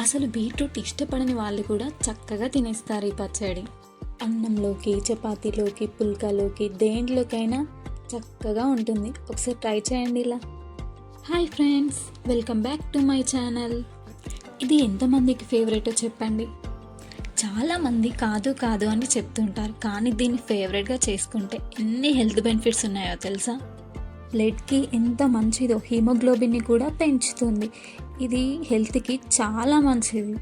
అసలు బీట్రూట్ ఇష్టపడని వాళ్ళు కూడా చక్కగా తినేస్తారు ఈ పచ్చడి. అన్నంలోకి చపాతీలోకి పుల్కాలోకి దేంట్లోకైనా చక్కగా ఉంటుంది. ఒకసారి ట్రై చేయండి ఇలా. Hi friends welcome back to my channel. ఇది ఎంతమందికి ఫేవరెటో చెప్పండి. చాలామంది కాదు కాదు అని చెప్తుంటారు కానీ దీన్ని ఫేవరెట్గా చేసుకుంటే ఎన్ని హెల్త్ బెనిఫిట్స్ ఉన్నాయో తెలుసా? బ్లడ్కి ఎంత మంచిదో హీమోగ్లోబిన్ని కూడా పెంచుతుంది. ఇది హెల్త్కి చాలా మంచిది.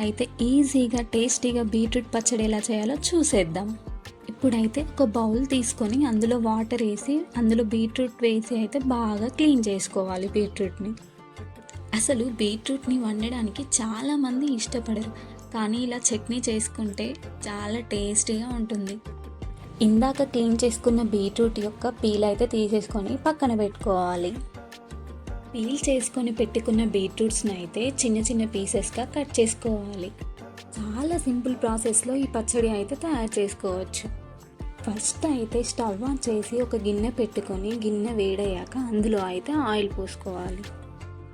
అయితే ఈజీగా టేస్టీగా బీట్రూట్ పచ్చడి ఎలా చేయాలో చూసేద్దాం. ఇప్పుడైతే ఒక బౌల్ తీసుకొని అందులో వాటర్ వేసి అందులో బీట్రూట్ వేసి అయితే బాగా క్లీన్ చేసుకోవాలి బీట్రూట్ని. అసలు బీట్రూట్ని వండడానికి చాలామంది ఇష్టపడరు. కానీ ఇలా చట్నీ చేసుకుంటే చాలా టేస్టీగా ఉంటుంది. ఇందాక క్లీన్ చేసుకున్న బీట్రూట్ యొక్క పీల్ అయితే తీసేసుకొని పక్కన పెట్టుకోవాలి. పీల్ చేసుకొని పెట్టుకున్న బీట్రూట్స్ని అయితే చిన్న చిన్న పీసెస్గా కట్ చేసుకోవాలి. చాలా సింపుల్ ప్రాసెస్లో ఈ పచ్చడి అయితే తయారు చేసుకోవచ్చు. ఫస్ట్ అయితే స్టవ్ ఆన్ చేసి ఒక గిన్నె పెట్టుకొని గిన్నె వేడయ్యాక అందులో అయితే ఆయిల్ పోసుకోవాలి.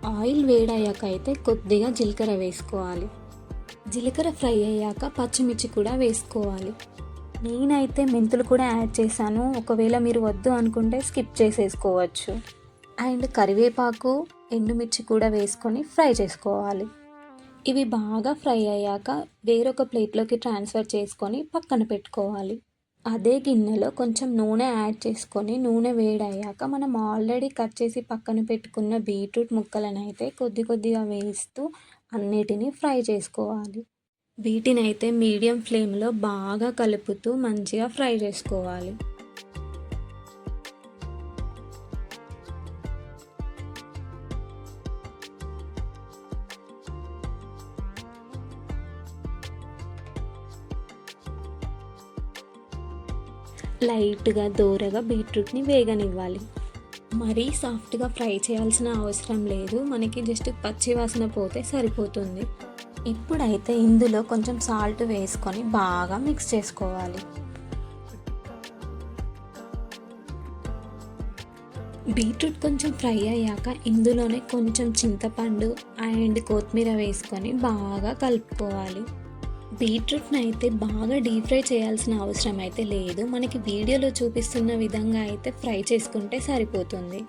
ఆయిల్ వేడయ్యాక అయితే కొద్దిగా జీలకర్ర వేసుకోవాలి. జీలకర్ర ఫ్రై అయ్యాక పచ్చిమిర్చి కూడా వేసుకోవాలి. నేనైతే మెంతులు కూడా యాడ్ చేశాను. ఒకవేళ మీరు వద్దు అనుకుంటే స్కిప్ చేసేసుకోవచ్చు. అండ్ కరివేపాకు ఎండుమిర్చి కూడా వేసుకొని ఫ్రై చేసుకోవాలి. ఇవి బాగా ఫ్రై అయ్యాక వేరొక ప్లేట్లోకి ట్రాన్స్ఫర్ చేసుకొని పక్కన పెట్టుకోవాలి. అదే గిన్నెలో కొంచెం నూనె యాడ్ చేసుకొని నూనె వేడయ్యాక మనం ఆల్రెడీ కట్ చేసి పక్కన పెట్టుకున్న బీట్రూట్ ముక్కలను అయితే కొద్ది కొద్దిగా వేస్తూ అన్నిటినీ ఫ్రై చేసుకోవాలి. వీటిని అయితే మీడియం ఫ్లేమ్లో బాగా కలుపుతూ మంచిగా ఫ్రై చేసుకోవాలి. లైట్గా దోరగా బీట్రూట్ని వేగనివ్వాలి. మరీ సాఫ్ట్గా ఫ్రై చేయాల్సిన అవసరం లేదు. మనకి జస్ట్ పచ్చి వాసన పోతే సరిపోతుంది. ఇప్పుడైతే ఇందులో కొంచెం సాల్ట్ వేసుకొని బాగా మిక్స్ చేసుకోవాలి. బీట్రూట్ కొంచెం ఫ్రై అయ్యాక ఇందులోనే కొంచెం చింతపండు అండ్ కొత్తిమీర వేసుకొని బాగా కలుపుకోవాలి. బీట్రూట్ని అయితే బాగా డీప్ ఫ్రై చేయాల్సిన అవసరం అయితే లేదు. మనకి వీడియోలో చూపిస్తున్న విధంగా అయితే ఫ్రై చేసుకుంటే సరిపోతుంది.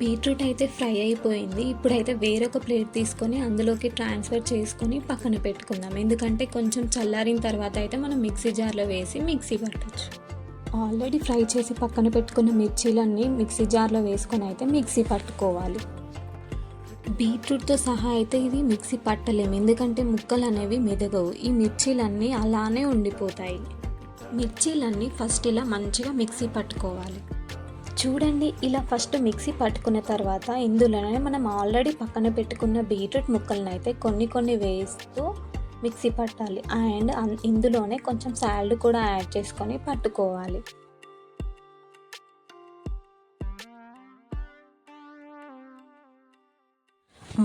బీట్రూట్ అయితే ఫ్రై అయిపోయింది. ఇప్పుడైతే వేరొక ప్లేట్ తీసుకొని అందులోకి ట్రాన్స్ఫర్ చేసుకొని పక్కన పెట్టుకుందాం. ఎందుకంటే కొంచెం చల్లారిన తర్వాత అయితే మనం మిక్సీ జార్లో వేసి మిక్సీ పట్టచ్చు. ఆల్రెడీ ఫ్రై చేసి పక్కన పెట్టుకున్న మిర్చీలన్నీ మిక్సీ జార్లో వేసుకొని అయితే మిక్సీ పట్టుకోవాలి. బీట్రూట్తో సహా అయితే ఇది మిక్సీ పట్టలేము. ఎందుకంటే ముక్కలు అనేవి మెదగవు. ఈ మిర్చీలన్నీ అలానే ఉండిపోతాయి. మిర్చీలన్నీ ఫస్ట్ ఇలా మంచిగా మిక్సీ పట్టుకోవాలి. చూడండి ఇలా ఫస్ట్ మిక్సీ పట్టుకున్న తర్వాత ఇందులోనే మనం ఆల్రెడీ పక్కన పెట్టుకున్న బీట్రూట్ ముక్కలను అయితే కొన్ని కొన్ని వేస్తూ మిక్సీ పట్టాలి. అండ్ ఇందులోనే కొంచెం సాల్డ్ కూడా యాడ్ చేసుకొని పట్టుకోవాలి.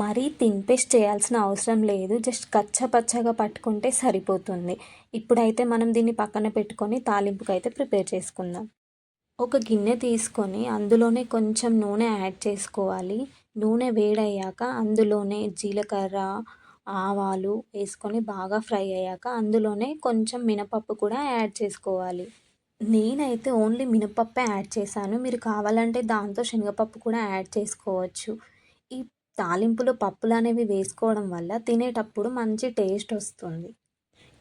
మరీ తింపేస్ట్ చేయాల్సిన అవసరం లేదు. జస్ట్ కచ్చపచ్చగా పట్టుకుంటే సరిపోతుంది. ఇప్పుడైతే మనం దీన్ని పక్కన పెట్టుకొని తాలింపుకి అయితే ప్రిపేర్ చేసుకుందాం. ఒక గిన్నె తీసుకొని అందులోనే కొంచెం నూనె యాడ్ చేసుకోవాలి. నూనె వేడయ్యాక అందులోనే జీలకర్ర ఆవాలు వేసుకొని బాగా ఫ్రై అయ్యాక అందులోనే కొంచెం మినపప్పు కూడా యాడ్ చేసుకోవాలి. నేనైతే ఓన్లీ మినపప్పే యాడ్ చేశాను. మీరు కావాలంటే దాంతో శనగపప్పు కూడా యాడ్ చేసుకోవచ్చు. ఈ తాలింపులో పప్పులు అనేవి వేసుకోవడం వల్ల తినేటప్పుడు మంచి టేస్ట్ వస్తుంది.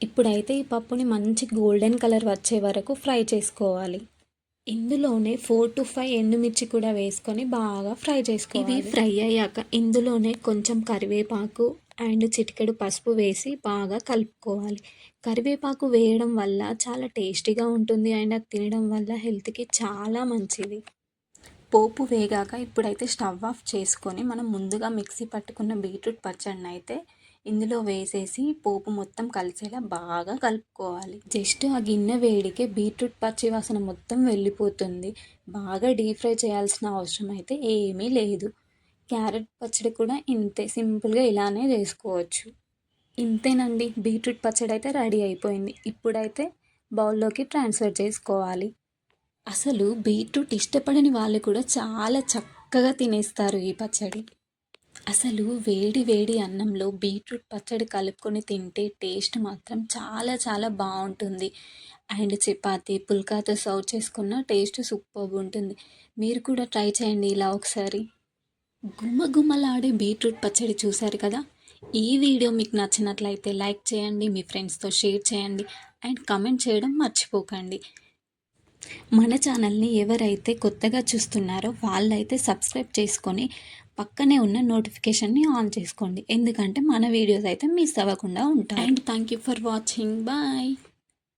ఇప్పుడైతే ఈ పప్పుని మంచి గోల్డెన్ కలర్ వచ్చే వరకు ఫ్రై చేసుకోవాలి. ఇందులోనే ఫోర్ టు ఫైవ్ ఎండుమిర్చి కూడా వేసుకొని బాగా ఫ్రై చేసుకోవాలి. ఇవి ఫ్రై అయ్యాక ఇందులోనే కొంచెం కరివేపాకు అండ్ చిటికెడు పసుపు వేసి బాగా కలుపుకోవాలి. కరివేపాకు వేయడం వల్ల చాలా టేస్టీగా ఉంటుంది అండ్ అది తినడం వల్ల హెల్త్కి చాలా మంచిది. పోపు వేగాక ఇప్పుడైతే స్టవ్ ఆఫ్ చేసుకొని మనం ముందుగా మిక్సీ పట్టుకున్న బీట్రూట్ పచ్చడిని అయితే ఇందులో వేసేసి పోపు మొత్తం కలిసేలా బాగా కలుపుకోవాలి. జస్ట్ ఆ గిన్నె వేడికే బీట్రూట్ పచ్చి వాసన మొత్తం వెళ్ళిపోతుంది. బాగా డీప్ ఫ్రై చేయాల్సిన అవసరం అయితే ఏమీ లేదు. క్యారెట్ పచ్చడి కూడా ఇంతే సింపుల్గా ఇలానే చేసుకోవచ్చు. ఇంతేనండి. బీట్రూట్ పచ్చడి అయితే రెడీ అయిపోయింది. ఇప్పుడైతే బౌల్లోకి ట్రాన్స్ఫర్ చేసుకోవాలి. అసలు బీట్రూట్ ఇష్టపడని వాళ్ళు కూడా చాలా చక్కగా తినేస్తారు ఈ పచ్చడి. అసలు వేడి వేడి అన్నంలో బీట్రూట్ పచ్చడి కలుపుకొని తింటే టేస్ట్ మాత్రం చాలా చాలా బాగుంటుంది. అండ్ చపాతి పుల్కాతో సర్వ్ చేసుకున్న టేస్ట్ సూపర్ ఉంటుంది. మీరు కూడా ట్రై చేయండి ఇలా ఒకసారి. గుమ్మగుమ్మలాడే బీట్రూట్ పచ్చడి చూశారు కదా? ఈ వీడియో మీకు నచ్చినట్లయితే లైక్ చేయండి మీ ఫ్రెండ్స్తో షేర్ చేయండి అండ్ కమెంట్ చేయడం మర్చిపోకండి. మన ఛానల్ని ఎవరైతే కొత్తగా చూస్తున్నారో వాళ్ళైతే సబ్స్క్రైబ్ చేసుకొని పక్కనే ఉన్న నోటిఫికేషన్ని ఆన్ చేసుకోండి. ఎందుకంటే మన వీడియోస్ అయితే మిస్ అవ్వకుండా ఉంటాయి. And thank you for watching. Bye.